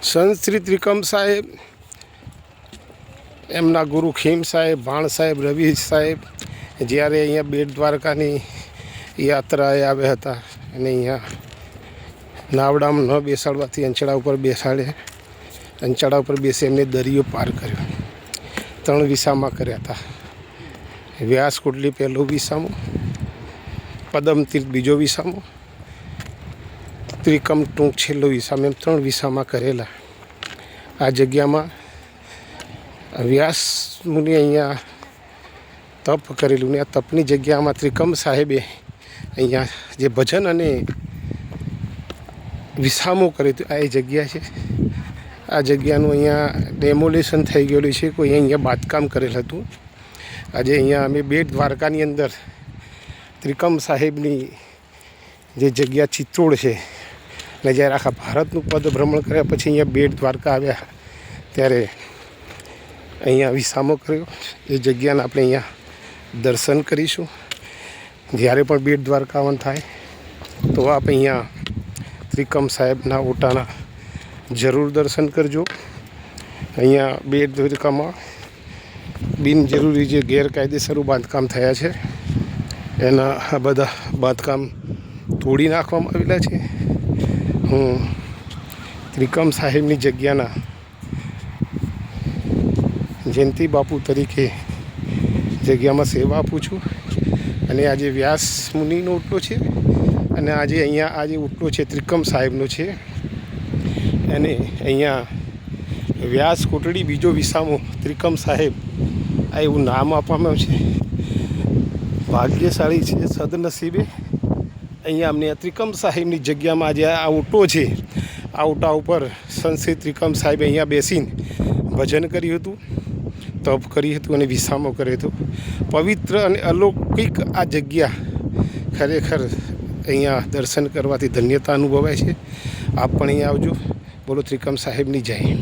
શ્રી ત્રિકમ સાહેબ, એમના ગુરુ ખીમ સાહેબ, ભાણ સાહેબ રવિ સાહેબ, જ્યારે અહીંયા બેટ દ્વારકાની યાત્રાએ આવ્યા હતા અને અહીંયા નાવડામાં ન બેસાડવાથી અંચળા ઉપર બેસાડે, અંચળા ઉપર બેસી એમને દરિયો પાર કર્યો. ત્રણ વિસામાં કર્યા હતા. વ્યાસ કુટલી પહેલો વિસામો પદમ તીર્થ બીજો વિસામો ત્રિકમ ટૂંક છેલ્લો વિસામ એમ ત્રણ વિસામાં કરેલા. આ જગ્યામાં વ્યાસ મુનિ અહીંયા તપ કરેલું ને આ તપની જગ્યામાં ત્રિકમ સાહેબે અહીંયા જે ભજન અને વિસામો કરે આ એ જગ્યા છે. આ જગ્યાનું અહીંયા ડેમોલેશન થઈ ગયેલું છે. કોઈ અહીંયા બાંધકામ કરેલ હતું. આજે અહીંયા અમે બેટ દ્વારકાની અંદર ત્રિકમ સાહેબની જે જગ્યા ચિત્રોડ છે ને જ્યારે આખા ભારતનું પદ ભ્રમણ કર્યા પછી અહીંયા બેટ દ્વારકા આવ્યા ત્યારે અહીંયા વિસામો કર્યો. એ જગ્યાને આપણે અહીંયા દર્શન કરીશું. જ્યારે પણ બેટ દ્વારકાવન થાય, તો આપ અહીંયા ત્રિકમ સાહેબના ઓટાના જરૂર દર્શન કરજો. અહીંયા બેટ દ્વારકામાં બિનજરૂરી જે ગેરકાયદેસર બાંધકામ થયા છે, એના આ બધા બાંધકામ તોડી નાખવામાં આવેલા છે. હું ત્રિકમ સાહેબની જગ્યાના જયંતિ બાપુ તરીકે જગ્યામાં સેવા આપું છું. અને આજે વ્યાસ મુનિનો ઉટલો છે અને આજે અહીંયા આજે ઉટલો છે ત્રિકમ સાહેબનો છે અને અહીંયા વ્યાસ કોટડી બીજો વિસામો ત્રિકમ સાહેબ, આ એવું નામ આપવામાં આવ્યું છે. ભાગ્યશાળી છે સદનસીબે. અહીંયા અમને ત્રિકમ સાહેબની જગ્યામાં આજે આ ઓટો છે. આ ઓટા ઉપર સંશ્રી ત્રિકમ સાહેબે અહીંયા બેસીને ભજન કર્યું હતું, તપ કર્યું હતું અને વિસામો કર્યો હતો. પવિત્ર અને અલૌકિક આ જગ્યા ખરેખર અહીંયા દર્શન કરવાથી ધન્યતા અનુભવાય છે. આપ પણ અહીંયા આવજો. બોલો ત્રિકમ સાહેબની જય